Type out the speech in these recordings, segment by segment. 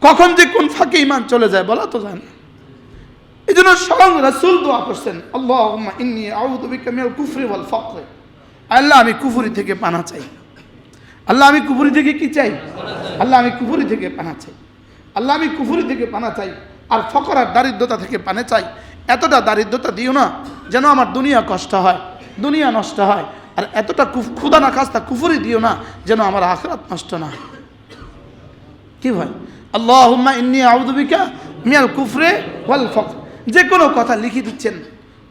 কখন যে কোন ফাঁকে ইমান চলে যায় বলা তো যায় না। এই জন্য স্বয়ং রাসূল দোয়া করছেন আল্লাহ ইন্নি মিনাল কুফরি ওয়াল ফকর। আল্লাহ, আমি কুফুরি থেকে পানা চাই। আল্লাহ, আমি কুফুরি থেকে কি চাই? আল্লাহ, আমি কুফুরি থেকে পানা চাই। আল্লাহ, আমি কুফুরি থেকে পানা চাই। আর ফকর আর দারিদ্রতা থেকে পানে চাই। এতটা দারিদ্রতা দিও না যেন আমার দুনিয়া কষ্ট হয়, দুনিয়া নষ্ট হয়। আর এতটা কুফ- ক্ষুদা না খাস্তা কুফরি দিও না যেন আমার আখরাত নষ্ট না কি ভাই? আল্লাহ ইন্নি আউদুবিকা মিয়াল কুফরে ওয়াল ফকর। যে কোনো কথা লিখে দিচ্ছেন।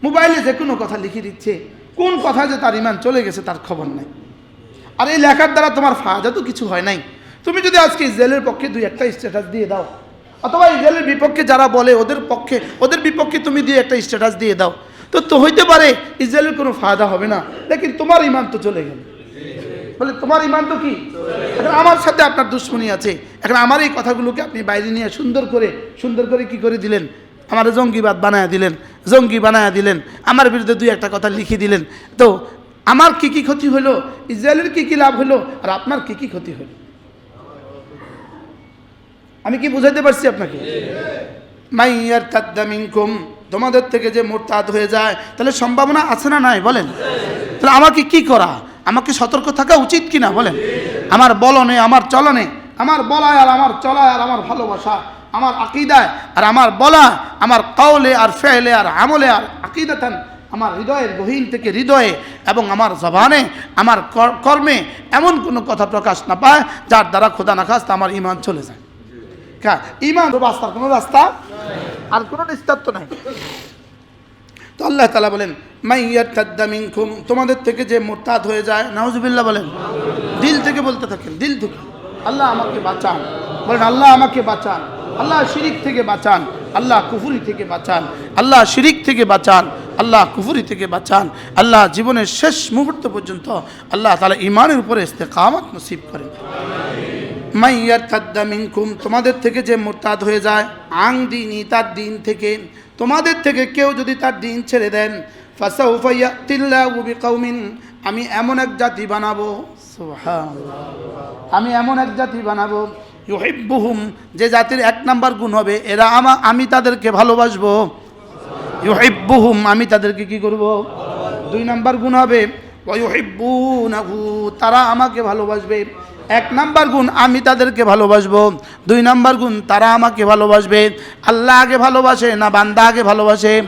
মোবাইলে যে কোনো কথা লিখে দিচ্ছে। কোন কথা যে তার ইমান চলে গেছে তার খবর নাই। আর এই লেখার দ্বারা তোমার ফায়দা তো কিছু হয় নাই। তুমি যদি আজকে ইসরায়েলের পক্ষে দুই একটা স্ট্যাটাস দিয়ে দাও, অথবা ইসরায়েলের বিপক্ষে যারা বলে, ওদের পক্ষে, ওদের বিপক্ষে তুমি দিয়ে একটা স্ট্যাটাস দিয়ে দাও, তো তো হইতে পারে ইসরায়েলের কোনো ফায়দা হবে না। লেকিন তোমার ইমান তো চলে গেল। বলে, তোমার ইমান তো কি? এখন আমার সাথে আপনার দুশ্মনী আছে। এখন আমার এই কথাগুলোকে আপনি বাইরে নিয়ে সুন্দর করে সুন্দর করে কি করে দিলেন? আমার জঙ্গিবাদ বানায় দিলেন, জঙ্গি বানায় দিলেন, আমার বিরুদ্ধে দুই একটা কথা লিখে দিলেন। তো আমার কি কি ক্ষতি হলো? ইসরায়েলের কি কি লাভ হলো? আর আপনার কি কি ক্ষতি হলো? আমি কি বুঝাইতে পারছি আপনাকে? মাইয়ার তাদ্দামিনকুম তোমাদের থেকে যে মোরতাদ হয়ে যায়, তাহলে সম্ভাবনা আছে না নাই? বলেন। তাহলে আমাকে কি করা? আমাকে সতর্ক থাকা উচিত কি না বলেন। আমার বলনে, আমার চলনে, আমার বলায় আর আমার চলায় আর আমার ভালোবাসা, আমার আকিদায় আর আমার বলা, আমার কওলে আর ফেলে আর আমলে আর আকিদাতান আমার হৃদয়ের গহীন থেকে হৃদয়ে এবং আমার জবানে, আমার কর- কর্মে এমন কোনো কথা প্রকাশ না পায় যার দ্বারা খোদা না খাস্তা আমার ইমান চলে যায়। ইমান রাস্তার কোনো রাস্তা? আর কোনো নিস্তার তো নাই। তো আল্লাহ তালা বলেন মাইয়ার তাদ্দামিনকুম তোমাদের থেকে যে মোরতাদ হয়ে যায়, নাউজুবিল্লাহ বলেন, দিল থেকে বলতে থাকেন, দিল থেকে। আল্লাহ আমাকে বাঁচান। বলেন, আল্লাহ আমাকে বাঁচান। আল্লাহ শিরিক থেকে বাঁচান। আল্লাহ কুফুরি থেকে বাঁচান। আল্লাহ শিরিক থেকে বাঁচান। আল্লাহ কুফুরি থেকে বাঁচান। আল্লাহ জীবনের শেষ মুহূর্ত পর্যন্ত আল্লাহ তালা ইমানের উপরে ইস্তেকামত নসিব করেন। মাইয়ার তাদ্দা মিনকুম, তোমাদের থেকে যে মোরতাদ হয়ে যায়, আং দিনই তার দিন থেকে তোমাদের থেকে কেউ যদি তার দিন ছেড়ে দেন ফাসাউফাইয়া তিল্লা উবি কৌমিন আমি এমন এক জাতি বানাবো। আমি এমন এক জাতি বানাবো, ইউহিব্বুহুম, যে জাতির এক নাম্বার গুণ হবে, এরা আমা, আমি তাদেরকে ভালোবাসবো, ইউহিব্বুহুম, আমি তাদেরকে কি করব, দুই নাম্বার গুণ হবে ওয়ুহিব্বুনাহু তারা আমাকে ভালোবাসবে এক নাম্বার গুণ আমি তাদেরকে ভালোবাসবো। দুই নাম্বার গুণ তারা আমাকে ভালোবাসবে। আল্লাহ আগে ভালোবাসে না বান্দা আগে ভালোবাসে।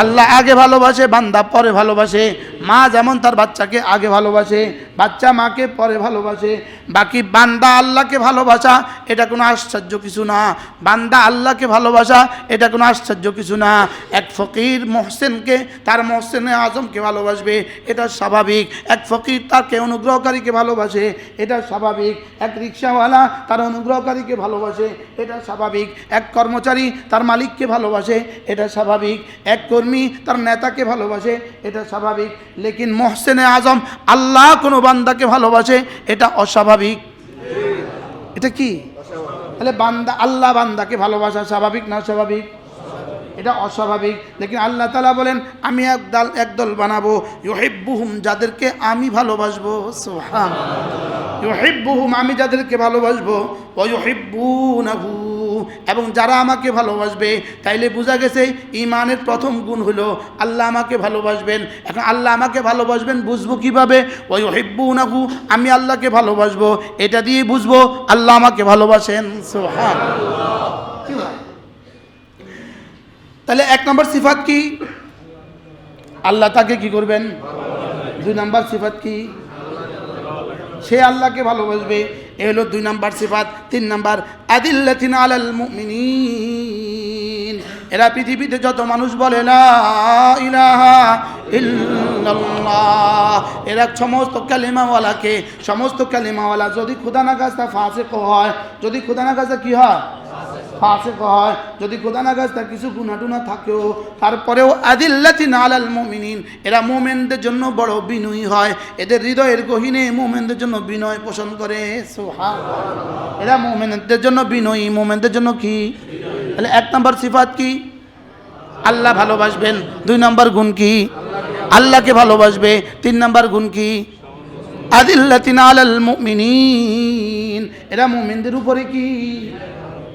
আল্লাহ আগে ভালোবাসে, বান্দা পরে ভালোবাসে। মা যেমন তার বাচ্চাকে আগে ভালোবাসে, বাচ্চা মাকে পরে ভালোবাসে। বাকি বান্দা আল্লাহকে ভালোবাসা, এটা কোনো আশ্চর্য কিছু না। বান্দা আল্লাহকে ভালোবাসা, এটা কোনো আশ্চর্য কিছু না। এক ফকির মহসেনকে, তার মহসেনে আজমকে ভালোবাসবে, এটা স্বাভাবিক। এক ফকির তাকে অনুগ্রহকারীকে ভালোবাসে, এটা স্বাভাবিক। এক রিক্সাওয়ালা তার অনুগ্রহকারীকে ভালোবাসে, এটা স্বাভাবিক। এক কর্মচারী তার মালিককে ভালোবাসে, এটা স্বাভাবিক। এক কর্মী তার নেতাকে ভালোবাসে, এটা স্বাভাবিক। লেকিন মহসেনে আজম আল্লাহ কোনো বান্দাকে ভালোবাসে, এটা অস্বাভাবিক। এটা কি? তাহলে বান্দা, আল্লাহ বান্দাকে ভালোবাসা স্বাভাবিক না স্বাভাবিক এটা অস্বাভাবিক। লেকিন আল্লাহ তালা বলেন, আমি একদল একদল বানাবো। ইউহিব্বুহুম, যাদেরকে আমি ভালোবাসবো। সোহান ইউহিব্বুহুম, আমি যাদেরকে ভালোবাসবো। ও ইউহিব্বুনাহু এবং যারা আমাকে ভালোবাসবে, তাইলে বোঝা গেছে ইমানের প্রথম গুণ হলো আল্লাহ আমাকে ভালোবাসবেন। এখন আল্লাহ আমাকে ভালোবাসবেন বুঝব কীভাবে? ওই হিব্বুনাহু আমি আল্লাহকে ভালোবাসবো, এটা দিয়ে বুঝব আল্লাহ আমাকে ভালোবাসেন। কি তাহলে এক নম্বর সিফাত কি? আল্লাহ তাকে কি করবেন? দুই নম্বর সিফাত কি? সে আল্লাহকে ভালোবাসবে। এ হলো দুই নাম্বার সিফাত, তিন নাম্বার আদিল্লাতিন আলাল মুমিনিন। এরা পৃথিবীতে যত মানুষ বলে না ইলাহা এরা সমস্ত কালিমাওয়ালাকে, সমস্ত কালিমাওয়ালা, যদি খুদা না গাছটা ফাঁসে হয়, যদি খুদা না গাছটা কী হয়? ফাঁসে হয়। যদি খোদা না গাছ তার কিছু গুণাটুনা থাকেও। তারপরেও আদিল্লাতি নালাল মোমিনিন, এরা মোমেনদের জন্য বড় বিনয়ী হয়। এদের হৃদয়ের গহিনে মোমেনদের জন্য বিনয় পোষণ করে। সোহা এরা মোমেনদের জন্য বিনয়ী। মোমেনদের জন্য কি? তাহলে এক নম্বর সিফাত কি? আল্লাহ ভালোবাসবেন। দুই নম্বর গুণ কি? আল্লাহকে ভালোবাসবে। তিন নম্বর গুণ কি? আদিল্লাতিন আলাল মুমিনিন। এরা মুমিনদের উপরে কি?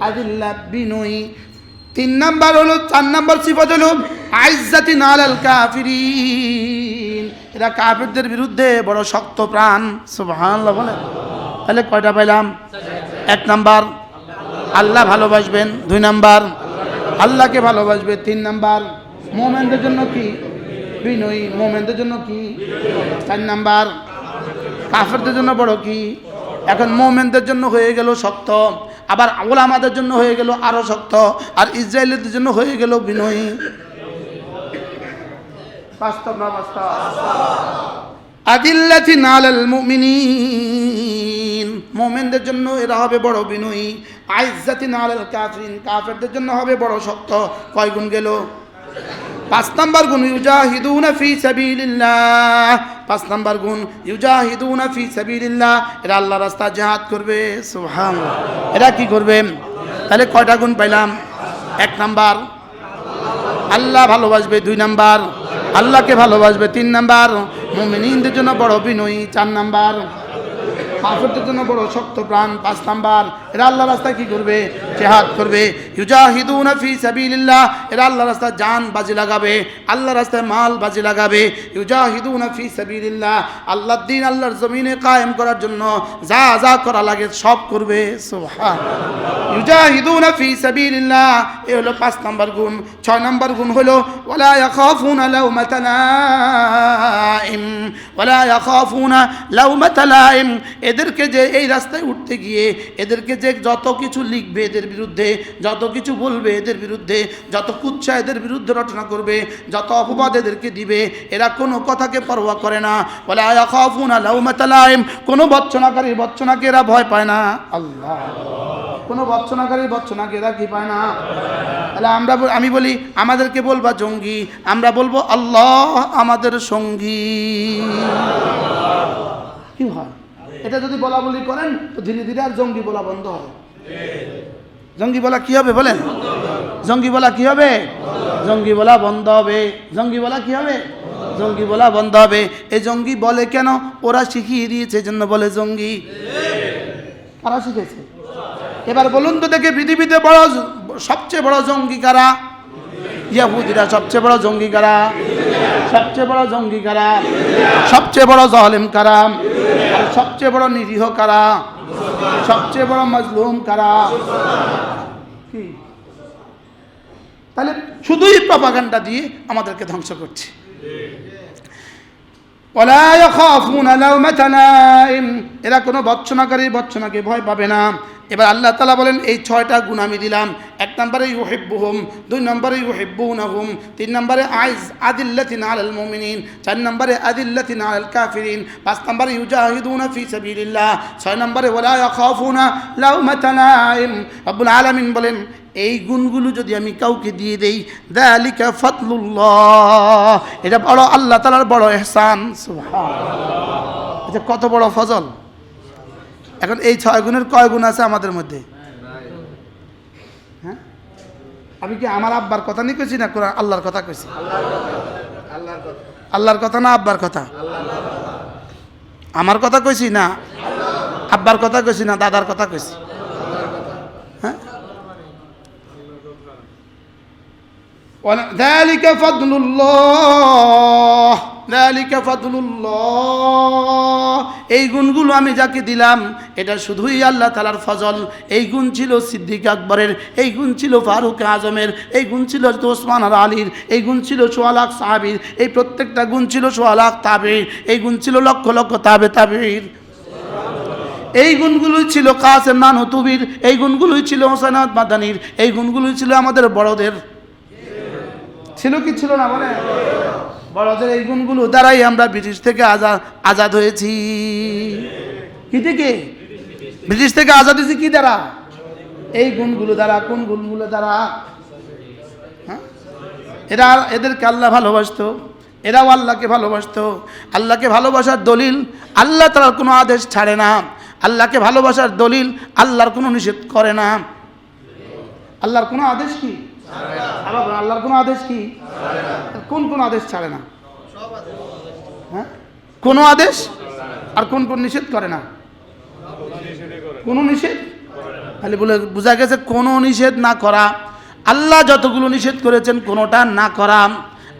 আদিল্লা বিনয়ী তিন নাম্বার হলো, চার নাম্বার সিফত হলো আইজাতি নালাল কাফিরিন। এরা কাফিরদের বিরুদ্ধে বড় শক্ত প্রাণ। সুবহানাল্লাহ, বলেন। তাহলে কয়টা পাইলাম? এক নাম্বার, আল্লাহ ভালোবাসবেন। দুই নাম্বার, আল্লাহকে ভালোবাসবে। তিন নাম্বার, মোমেনদের জন্য কি? বিনয়ী মোমেনদের জন্য কি? চার নাম্বার, কাফেরদের জন্য বড় কি? এখন মোমেনদের জন্য হয়ে গেল শক্ত। আবার ওলামাদের জন্য হয়ে গেল আরও শক্ত, আর ইসরায়েলদের জন্য হয়ে গেল বিনয়ী। বাস্তব না বাস্তব? আদিল্লাতি নালাল মুমিনিন। মোমেনদের জন্য এরা হবে বড় বিনয়ী। আইজাতি নালাল কাফিরিন। কাফেরদের জন্য হবে বড় শক্ত। কয় গুণ গেল? পাঁচ নাম্বার গুণ, ইউজাহিদুনা ফি সাবিলিল্লাহ। পাঁচ নাম্বার গুণ, ইউজাহিদুনা ফি সাবিলিল্লাহ। এরা আল্লাহ রাস্তা জিহাদ করবে, সুবহানাল্লাহ। এরা কি করবে? তাহলে কয়টা গুণ পাইলাম? এক নাম্বার, আল্লাহ ভালোবাসবে, দুই নাম্বার, আল্লাহকে ভালোবাসবে, তিন নাম্বার মুমিনিনদের জন্য বড় বিনয়ী চার নাম্বার কাফেরদের জন্য বড় শক্ত প্রাণ, পাঁচ নাম্বার। এরা আল্লাহ রাস্তায় কি করবে? জেহাদ করবে। ইউজাহিদুনা ফি সাবিলিল্লাহ। এরা আল্লাহ রাস্তায় জান বাজি লাগাবে। আল্লাহ রাস্তায় মাল বাজি লাগাবে। ইউজাহিদুনা ফি সাবিলিল্লাহ। আল্লাহর দিন আল্লাহর জমিনে কায়েম করার জন্য যা যা করা লাগে সব করবে। সুবহান ইউজাহিদুনা ফি সাবিলিল্লাহ। এ হলো পাঁচ নাম্বার গুণ। ছয় নাম্বার গুণ হলো, ওয়ালা ইয়াখাফুনা লাউমাতা ওয়ালা ইয়াখাফুনা লাউমাতা এদেরকে যে এই রাস্তায় উঠতে গিয়ে এদেরকে যে যত কিছু লিখবে এদের বিরুদ্ধে যত কিছু বলবে এদের বিরুদ্ধে যত কুচ্ছা এদের বিরুদ্ধে রচনা করবে যত অপবাদ এদেরকে দিবে এরা কোনো কথাকে পরোয়া করে না। বলে আয়া খাফুনা লাউমাতা লাইম কোনো বচ্চনাকারী বচ্চনাকে এরা ভয় পায় না। আল্লাহ। কোনো বচ্চনাকারী বচ্চনাকে এরা কি পায় না? তাহলে আমরা আমি বলি আমাদেরকে বলবা জঙ্গি আমরা বলব আল্লাহ আমাদের সঙ্গী। কি হয়? এটা যদি বলা বলি করেন তো ধীরে ধীরে আর জঙ্গি বলা বন্ধ হবে। জঙ্গি বলা কি হবে বলেন? জঙ্গি বলা কি হবে? জঙ্গি বলা বন্ধ হবে। জঙ্গি বলা কি হবে? জঙ্গি বলা বন্ধ হবে। এই জঙ্গি বলে কেন? ওরা শিখিয়ে দিয়েছে জন্য বলে জঙ্গি। কারা শিখেছে? এবার বলুন তো দেখে পৃথিবীতে বড় সবচেয়ে বড় জঙ্গি কারা? ইয়াহুদিরা সবচেয়ে বড় জঙ্গি কারা? সবচেয়ে বড় জঙ্গি কারা? সবচেয়ে বড় জহলেম কারা? আর সবচেয়ে বড় নিরীহ কারা? সবচেয়ে বড় মজলুম কারা? তাহলে শুধুই প্রপাগান্ডা দিয়ে আমাদেরকে ধ্বংস করছে। এরা কোনো বচ্চনাকারী বচ্চনাকে ভয় পাবে না। এবার আল্লাহ তালা বলেন, এই ছয়টা গুণ আমি দিলাম। এক নম্বরে ইউহিব্বুহুম, দুই নম্বরে ইউহিব্বুনাহুম, তিন নম্বরে আইজ আদিল্লাতিন আল মুমিনিন, চার নম্বরে আদিল্লাতিন আলাল কাফিরিন, পাঁচ নম্বরে ইউজাহিদুনা ফি সাবিলিল্লাহ, ছয় নম্বরে ওলা ইয়াখাফুনা লাউমাতা লাইম রব্বুল আলামিন বলেন, এই গুণগুলো যদি আমি কাউকে দিয়ে দেই দালিকা ফতলুল্লাহ এটা বড় আল্লাহ তালার বড় এহসান। এটা কত বড় ফজল। এখন এই ছয় গুণের কয় গুণ আছে আমাদের মধ্যে? হ্যাঁ? আমি কি আমার আব্বার কথা নিয়ে কইছি না কোরআন আল্লাহর কথা কইছি? আল্লাহর কথা না আব্বার কথা? আমার কথা কইছি না? আব্বার কথা কইছি না দাদার কথা কইছি? ذلك فضل الله ذلك فضل الله এই গুণগুলো আমি যাকে দিলাম এটা শুধুই আল্লাহ তালার ফজল এই গুণ ছিল সিদ্দিক আকবরের এই গুণ ছিল ফারুক আজমের এই গুণ ছিল হযরত ওসমান আর আলীর এই গুণ ছিল সোয়ালাক সাহাবির এই প্রত্যেকটা গুণ ছিল সোয়ালাক তাবির এই গুণ ছিল লক্ষ লক্ষ তাবে তাবির এই গুণগুলোই ছিল কাসেম নান হুতুবির এই গুণগুলোই ছিল হোসেনাদ মাদানির এই গুণগুলোই ছিল আমাদের বড়দের ছিল কি ছিল না বলে? বড়দের এই গুণগুলো দ্বারাই আমরা ব্রিটিশ থেকে আজাদ আজাদ হয়েছি। কি থেকে? ব্রিটিশ থেকে আজাদ হয়েছি কি দ্বারা? এই গুণগুলো দ্বারা, কোন গুণগুলো দ্বারা? হ্যাঁ? এরা এদেরকে আল্লাহ ভালোবাসতো, এরাও আল্লাহকে ভালোবাসতো। আল্লাহকে ভালোবাসার দলিল আল্লাহ তার কোনো আদেশ ছাড়ে না। আল্লাহকে ভালোবাসার দলিল আল্লাহর কোনো নিষেধ করে না। আল্লাহর কোনো আদেশ কি? আবার আল্লাহর কোনো আদেশ কি? কোন কোন আদেশ ছাড়ে না? হ্যাঁ? কোনো আদেশ আর কোন কোন নিষেধ করে না? কোনো নিষেধ? খালি বলে বোঝা গেছে কোনো নিষেধ না করা। আল্লাহ যতগুলো নিষেধ করেছেন কোনোটা না করা।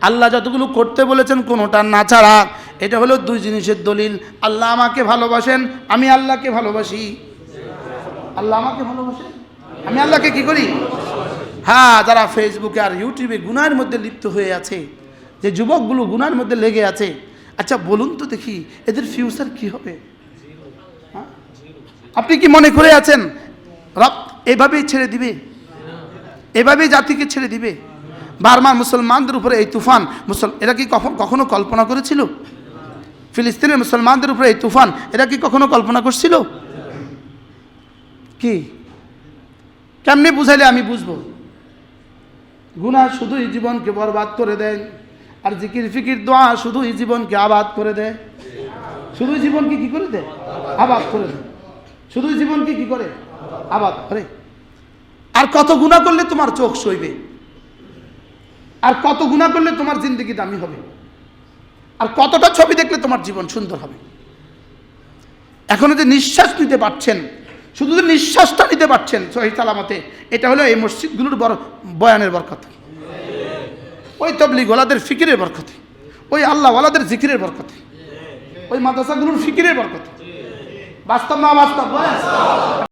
আল্লাহ যতগুলো করতে বলেছেন কোনোটা না ছাড়া। এটা হলো দুই জিনিসের দলিল। আল্লাহ আমাকে ভালোবাসেন, আমি আল্লাহকে ভালোবাসি। আল্লাহ আমাকে ভালোবাসেন? আমি আল্লাহকে কি করি? হ্যাঁ যারা ফেসবুকে আর ইউটিউবে গুনার মধ্যে লিপ্ত হয়ে আছে, যে যুবকগুলো গুনার মধ্যে লেগে আছে আচ্ছা বলুন তো দেখি, এদের ফিউচার কি হবে? হ্যাঁ? আপনি কি মনে করে আছেন, রব এভাবেই ছেড়ে দিবে? এভাবেই জাতিকে ছেড়ে দিবে? বারবার মুসলমানদের উপরে এই তুফান, মুসল, এরা কি কখন, কখনো কল্পনা করেছিল? ফিলিস্তিনের মুসলমানদের উপরে এই তুফান, এরা কি কখনো কল্পনা করছিল? কি? কেমনি বুঝাইলে আমি বুঝব? গুনাহ শুধুই জীবনকে বরবাদ করে দেয়। আর জিকির ফিকির দোয়া শুধুই জীবনকে আবাদ করে দেয়। শুধুই জীবনকে কি করে দেয়? আবাদ করে দেয়। শুধুই জীবনকে কি করে? আবাদ করে। আর কত গুণা করলে তোমার চোখ সইবে? আর কত গুণা করলে তোমার জিন্দগি দামি হবে? আর কতটা ছবি দেখলে তোমার জীবন সুন্দর হবে? এখনও যে নিঃশ্বাস নিতে পারছেন শুধু নিঃশ্বাসটা নিতে পারছেন সহি সালামতে, এটা হলো এই মসজিদগুলোর বড় বয়ানের বরকতে। ওই তবলি গোলাদের ফিকিরের বরকতে। ওই আল্লাহ ওলাদের জিকিরের বরকতে। ওই মাদ্রাসাগুলোর ফিকিরের বরকতে। বাস্তব না বাস্তব?